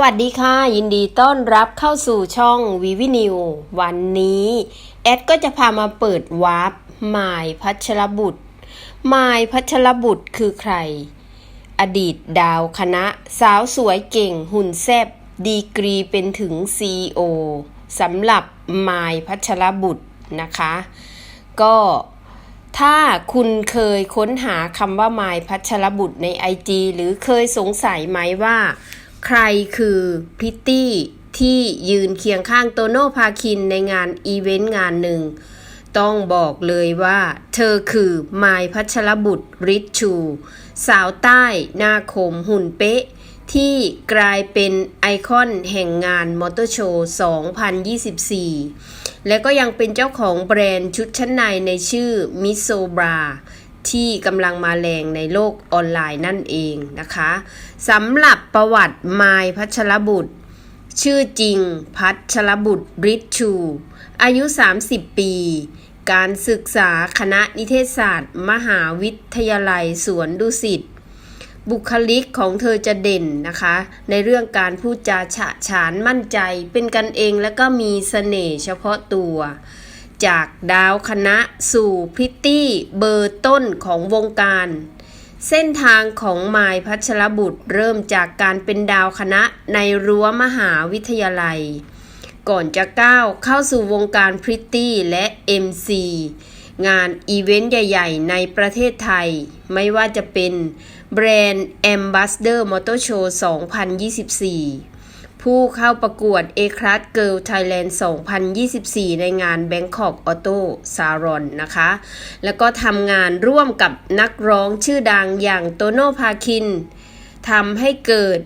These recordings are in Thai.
วัสดีค่ะ ยินดีต้อนรับเข้าสู่ช่องวีวินิววันนี้ แอดก็จะพามาเปิดวาร์ปมายพัชรบุตรมายพัชรบุตรคือใคร อดีตดาวคณะ สาวสวยเก่งหุ่นแซบดีกรีเป็นถึง CEO สำหรับมายพัชรบุตรนะคะ ก็ถ้าคุณเคยค้นหาคำว่ามายพัชรบุตรใน IG หรือเคยสงสัยไหมว่า ใครคือพิตตี้ที่ยืนเคียงข้างโตโน่พาคินในงานอีเวนต์งานหนึ่ง ต้องบอกเลยว่า เธอคือมายพัชรบุตรริชชู สาวใต้หน้าคมหุ่นเป๊ะ ที่กลายเป็นไอคอนแห่งงานมอเตอร์โชว์ 2024 และก็ยังเป็นเจ้าของแบรนด์ชุดชั้นในในชื่อมิโซบรา ที่กำลังมาแรงในโลกออนไลน์นั่นเองนะคะสำหรับประวัติมายพัชรบุตร ชื่อจริงพัชรบุตรริชชู อายุ 30 ปี การศึกษาคณะนิเทศศาสตร์ มหาวิทยาลัยสวนดุสิตบุคลิกของเธอจะเด่นนะคะ ในเรื่องการพูดจาฉะฉานมั่นใจ เป็นกันเองและก็มีเสน่ห์เฉพาะตัว จากดาวคณะสู่พริตตี้เบอร์ต้นของวงการ เส้นทางของมายพัชรบุตรเริ่มจากการเป็นดาวคณะในรั้วมหาวิทยาลัย ก่อนจะก้าวเข้าสู่วงการพริตตี้และ MC งานอีเวนต์ใหญ่ ๆ ในประเทศไทย ไม่ว่าจะเป็นแบรนด์ Ambassador Motor Show 2024 ผู้เข้าประกวด A Class Girl Thailand 2024 ในงาน Bangkok Auto Salon นะคะ แล้วก็ทำงานร่วมกับนักร้องชื่อดังอย่างโตโน่พาคินทำให้เกิด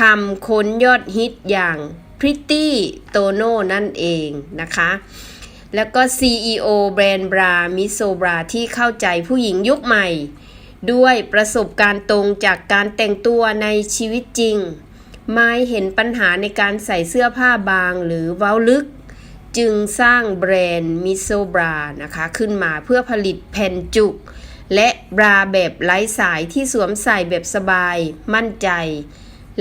คำค้นยอดฮิตอย่าง Pretty Tono นั่นเองนะคะ แล้วก็ CEO แบรนด์บรามิโซบราที่เข้าใจผู้หญิงยุคใหม่ ด้วยประสบการณ์ตรงจากการแต่งตัวในชีวิตจริง ไม่เห็นปัญหาในการใส่เสื้อผ้าบางหรือเว้าลึก จึงสร้างแบรนด์มิโซบรานะคะ ขึ้นมาเพื่อผลิตแผ่นจุก และบราแบบไร้สายที่สวมใส่แบบสบาย มั่นใจ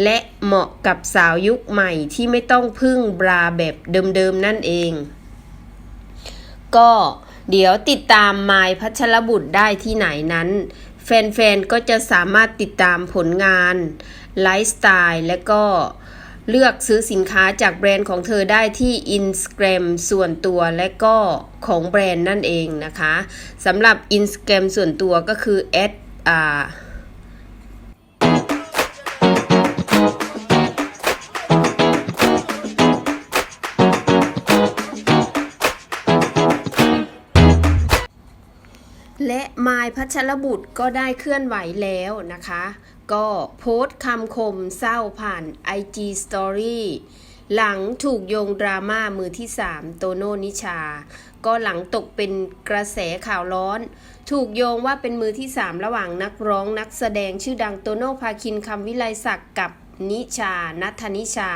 และเหมาะกับสาวยุคใหม่ที่ไม่ต้องพึ่งบราแบบเดิมๆนั่นเอง ก็เดี๋ยวติดตามไมายพัชรบุตรได้ที่ไหนนั้น แฟนๆ ก็จะสามารถติดตามผลงานไลฟ์สไตล์และก็เลือกซื้อสินค้าจากแบรนด์ของเธอได้ที่ Instagram ส่วนตัวและก็ของแบรนด์นั่นเองนะคะสำหรับ Instagram ส่วนตัวก็คือ at อ่า มายพัชรบุตรก็ได้เคลื่อนไหวแล้วนะคะ ก็โพสต์คำคมเศร้าผ่าน IG Story หลังถูกโยงดราม่ามือที่ 3 โตโน่นิชา ก็หลังตกเป็นกระแสข่าวร้อน ถูกโยงว่าเป็นมือที่ 3 ระหว่างนักร้องนักแสดงชื่อดังโตโน่พาคินคำวิไลศักดิ์กับ นิชา นัทนิชา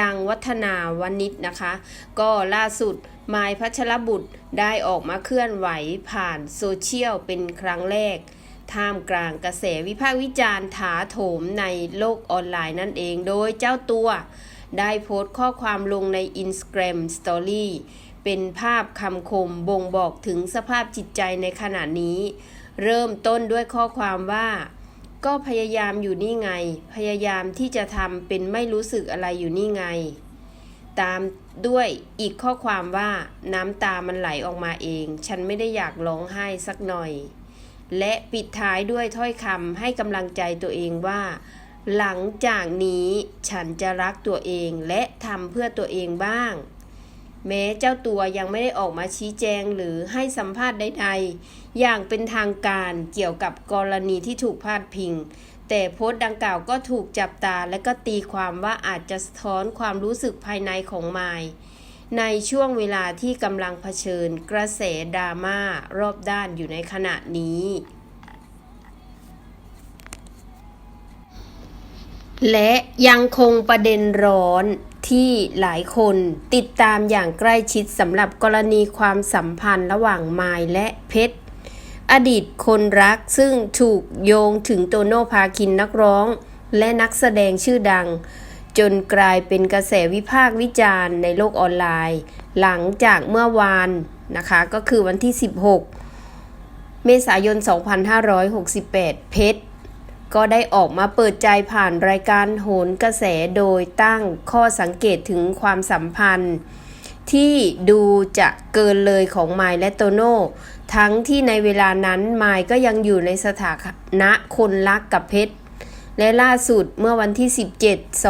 ดังวัฒนาวนิชนะคะ ก็ล่าสุดมายพัชรบุตรได้ออกมาเคลื่อนไหวผ่านโซเชียลเป็นครั้งแรก ท่ามกลางกระแสวิพากษ์วิจารณ์ถาโถมในโลกออนไลน์นั่นเอง โดยเจ้าตัวได้โพสต์ข้อความลงใน Instagram Story เป็นภาพคำคมบ่งบอกถึงสภาพจิตใจในขณะนี้ เริ่มต้นด้วยข้อความว่า ก็พยายามอยู่นี่ไง พยายามที่จะทำเป็นไม่รู้สึกอะไรอยู่นี่ไง ตามด้วยอีกข้อความว่าน้ำตามันไหลออกมาเอง ฉันไม่ได้อยากร้องไห้สักหน่อย และปิดท้ายด้วยถ้อยคำให้กำลังใจตัวเองว่า หลังจากนี้ฉันจะรักตัวเองและทำเพื่อตัวเองบ้าง แม้เจ้าตัวยังไม่ได้ออกมาชี้แจงหรือให้สัมภาษณ์ใดๆ อย่างเป็นทางการเกี่ยวกับกรณีที่ถูกพาดพิง แต่โพสต์ดังกล่าวก็ถูกจับตาและก็ตีความว่าอาจจะสะท้อนความรู้สึกภายในของไมายในช่วงเวลาที่กำลังเผชิญกระแสดราม่ารอบด้านอยู่ในขณะนี้ และยังคงประเด็นร้อนที่หลายคนติดตามอย่างใกล้ชิดสำหรับกรณีความสัมพันธ์ระหว่างไมายและเพชรอดีตคนรักซึ่งถูกโยงถึงโตโน่พาคินนักร้อง และนักแสดงชื่อดัง จนกลายเป็นกระแสวิพากษ์วิจารณ์ในโลกออนไลน์ หลังจากเมื่อวานนะคะก็คือวันที่ 16 เมษายน 2568 เพชร ก็ได้ออกมาเปิดใจผ่านรายการโหนกระแสโดยตั้งข้อสังเกตถึงความสัมพันธ์ ที่ดูจะเกินเลยของไมล์และโตโน่ทั้งที่ในเวลานั้นไมล์ก็ยังอยู่ในสถานะคนรักกับเพชรและล่าสุดเมื่อวันที่ 17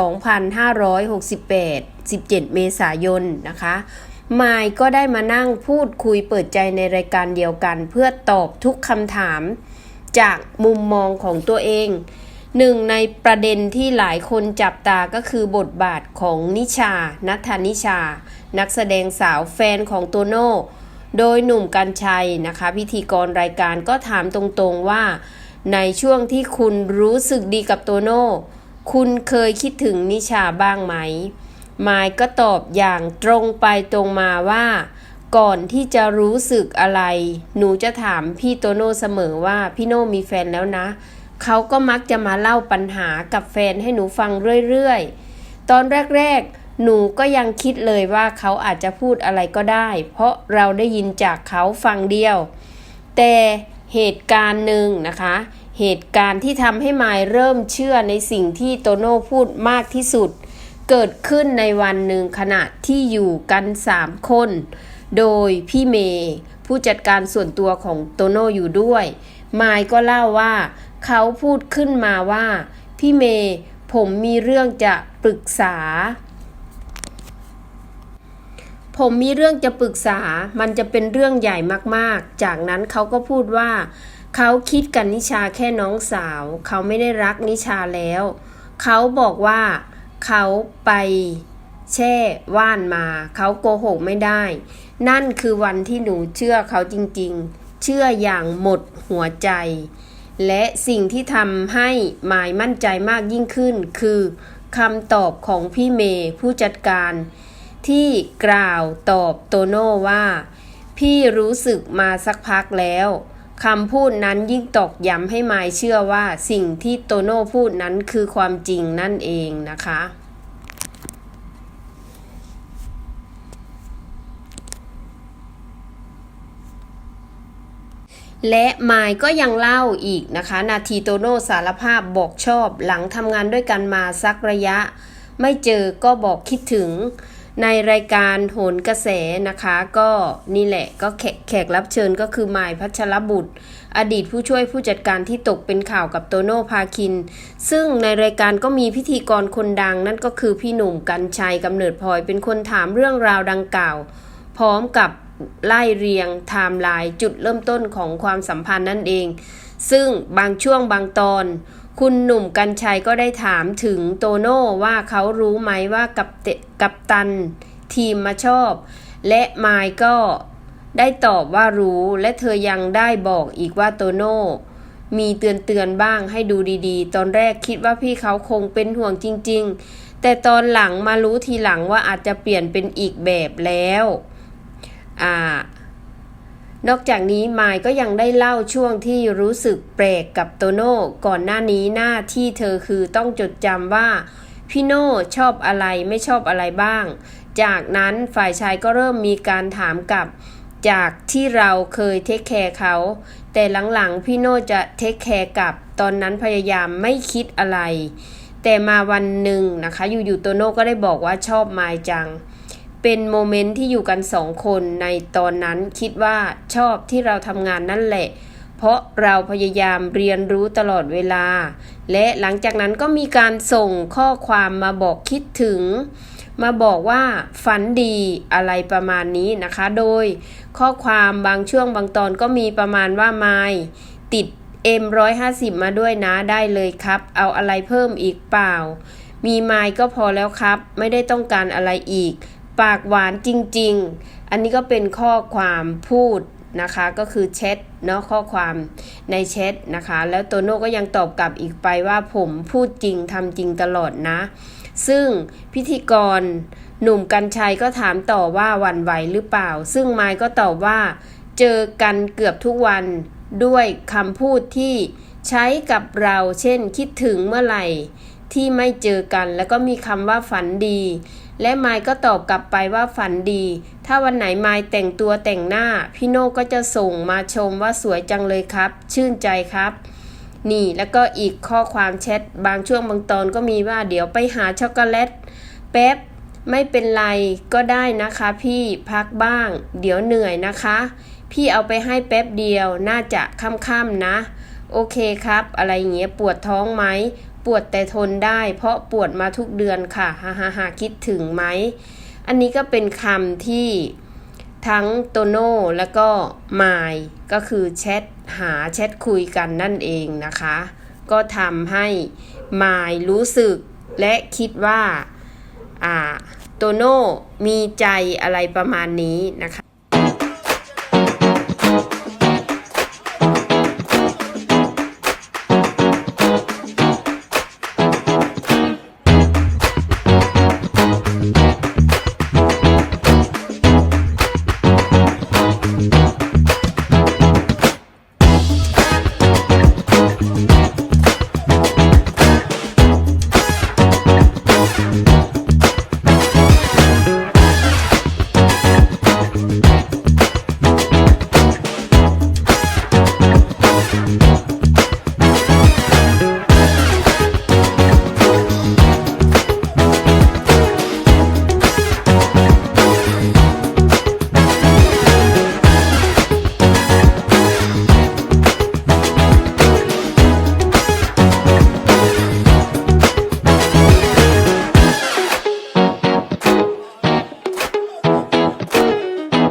2568 17 เมษายนนะคะไมล์ก็ได้มานั่งพูดคุยเปิดใจในรายการเดียวกัน เพื่อตอบทุกคำถาม จากมุมมองของตัวเองหนึ่งในประเด็นที่หลายคนจับตาก็คือบทบาทของนิชา นัทนิชา นักแสดงสาวแฟนของโตโน่ โดยหนุ่มกัญชัยนะคะ พิธีกรรายการก็ถามตรงๆว่า ในช่วงที่คุณรู้สึกดีกับโตโน่ คุณเคยคิดถึงนิชาบ้างไหม มายก็ตอบอย่างตรงไปตรงมาว่า ก่อนที่จะรู้สึกอะไร หนูจะถามพี่โตโน่เสมอว่าพี่โน่มีแฟนแล้วนะ เขาก็มักจะมาเล่าปัญหากับแฟนให้หนูฟังเรื่อยๆ ตอนแรกๆ หนูก็ยังคิดเลยว่าเขาอาจจะพูดอะไรก็ได้ เพราะเราได้ยินจากเขาฟังเดียว แต่เหตุการณ์หนึ่งนะคะ เหตุการณ์ที่ทำให้มายเริ่มเชื่อในสิ่งที่โตโน่พูดมากที่สุด เกิดขึ้นในวันหนึ่งขณะที่อยู่กัน3คน โดยพี่เมย์ผู้จัดการส่วนตัวของโตโน่อยู่ด้วย มายก็เล่าว่า เขาพูดขึ้นมาว่า พี่เมย์ผมมีเรื่องจะปรึกษา ผมมีเรื่องจะปรึกษา มันจะเป็นเรื่องใหญ่มากๆ จากนั้นเขาก็พูดว่า เขาคิดกับนิชาแค่น้องสาว เขาไม่ได้รักนิชาแล้ว เขาบอกว่า เขาไป แช่ว่านมา เขาโกหกไม่ได้ นั่นคือวันที่หนูเชื่อเขาจริงๆ เชื่ออย่างหมดหัวใจ และสิ่งที่ทำให้หมายมั่นใจมากยิ่งขึ้น คือคำตอบของพี่เมย์ผู้จัดการ ที่กล่าวตอบโตโน่ว่า พี่รู้สึกมาสักพักแล้วคำพูดนั้นยิ่งตอกย้ำให้มายเชื่อว่าสิ่งที่โตโน่พูดนั้นคือความจริงนั่นเองนะคะ และมายก็ยังเล่าอีกนะคะ นาทีโตโน่สารภาพบอกชอบ หลังทำงานด้วยกันมาสักระยะ ไม่เจอก็บอกคิดถึง ในรายการโหนกระแสนะคะ ก็นี่แหละก็แขกแขกรับเชิญก็คือมายพัชรบุตร อดีตผู้ช่วยผู้จัดการที่ตกเป็นข่าวกับโตโน่พาคิน ซึ่งในรายการก็มีพิธีกรคนดัง นั่นก็คือพี่หนุ่มกัญชัยกำเนิดพลอยเป็นคนถามเรื่องราวดังกล่าว พร้อมกับ ไล่เรียงไทม์ไลน์จุดเริ่มต้นของความสัมพันธ์นั่นเอง ซึ่งบางช่วงบางตอน คุณหนุ่มกัญชัยก็ได้ถามถึงโตโน่ว่าเขารู้ไหมว่ากับเตกับตันทีมมาชอบ และมายก็ได้ตอบว่ารู้และเธอยังได้บอกอีกว่าโตโน่มีเตือนเตือนบ้างให้ดูดีๆ ตอนแรกคิดว่าพี่เขาคงเป็นห่วงจริง ๆ แต่ตอนหลังมารู้ทีหลังว่าอาจจะเปลี่ยนเป็นอีกแบบแล้ว นอกจากนี้มายก็ยังได้เล่าช่วงที่รู้สึกแปลกกับโตโน่ก่อนหน้านี้หน้าที่เธอคือต้องจดจำว่าพี่โน่ชอบอะไรไม่ชอบอะไรบ้าง จากนั้นฝ่ายชายก็เริ่มมีการถามกลับ จากที่เราเคยเทคแคร์เขา แต่หลังๆพี่โน่จะเทคแคร์กลับ ตอนนั้นพยายามไม่คิดอะไร แต่มาวันหนึ่งนะคะ อยู่ๆโตโน่ก็ได้บอกว่าชอบมายจัง เป็นโมเมนต์ที่อยู่กันสองคนในตอนนั้นคิดว่าชอบที่เราทำงานนั่นแหละ เพราะเราพยายามเรียนรู้ตลอดเวลา และหลังจากนั้นก็มีการส่งข้อความมาบอกคิดถึง มาบอกว่าฝันดีอะไรประมาณนี้นะคะ โดยข้อความบางช่วงบางตอนก็มีประมาณว่าไมล์ติด M150 มาด้วยนะได้เลยครับ เอาอะไรเพิ่มอีกเปล่า มีไมล์ก็พอแล้วครับ ไม่ได้ต้องการอะไรอีก ปากหวานจริง ๆ อันนี้ก็เป็นข้อความพูดนะคะก็คือแชทเนาะข้อความในแชทนะคะ แล้วโตโน่ก็ยังตอบกลับอีกไปว่าผมพูดจริงทำจริงตลอดนะ ซึ่งพิธีกรหนุ่มกัญชัยก็ถามต่อว่าวันไหวหรือเปล่า ซึ่งไมค์ก็ตอบว่า เจอกันเกือบทุกวันด้วยคำพูดที่ใช้กับเราเช่นคิดถึงเมื่อไหร่ ที่ไม่เจอกัน แล้วก็มีคำว่าฝันดี และไมค์ก็ตอบกลับไปว่าฝันดี ถ้าวันไหนไมค์แต่งตัวแต่งหน้า พี่โน่ก็จะส่งมาชมว่าสวยจังเลยครับ ชื่นใจครับ นี่แล้วก็อีกข้อความแชทบางช่วงบางตอนก็มีว่าเดี๋ยวไปหาช็อกโกแลตแป๊บไม่เป็นไรก็ได้นะคะ พี่พักบ้าง เดี๋ยวเหนื่อยนะคะ พี่เอาไปให้แป๊บเดียวน่าจะค่ำๆนะ โอเคครับ อะไรเงี้ยปวดท้องไหม ปวดแต่ทนได้เพราะปวดมาทุกเดือนค่ะฮ่าฮ่าฮ่าคิดถึงไหม อันนี้ก็เป็นคำที่ทั้งโตโน่แล้วก็มายก็คือแชทหาแชทคุยกันนั่นเองนะคะ ก็ทำให้มายรู้สึกและคิดว่า อ่า โตโน่มีใจอะไรประมาณนี้นะคะ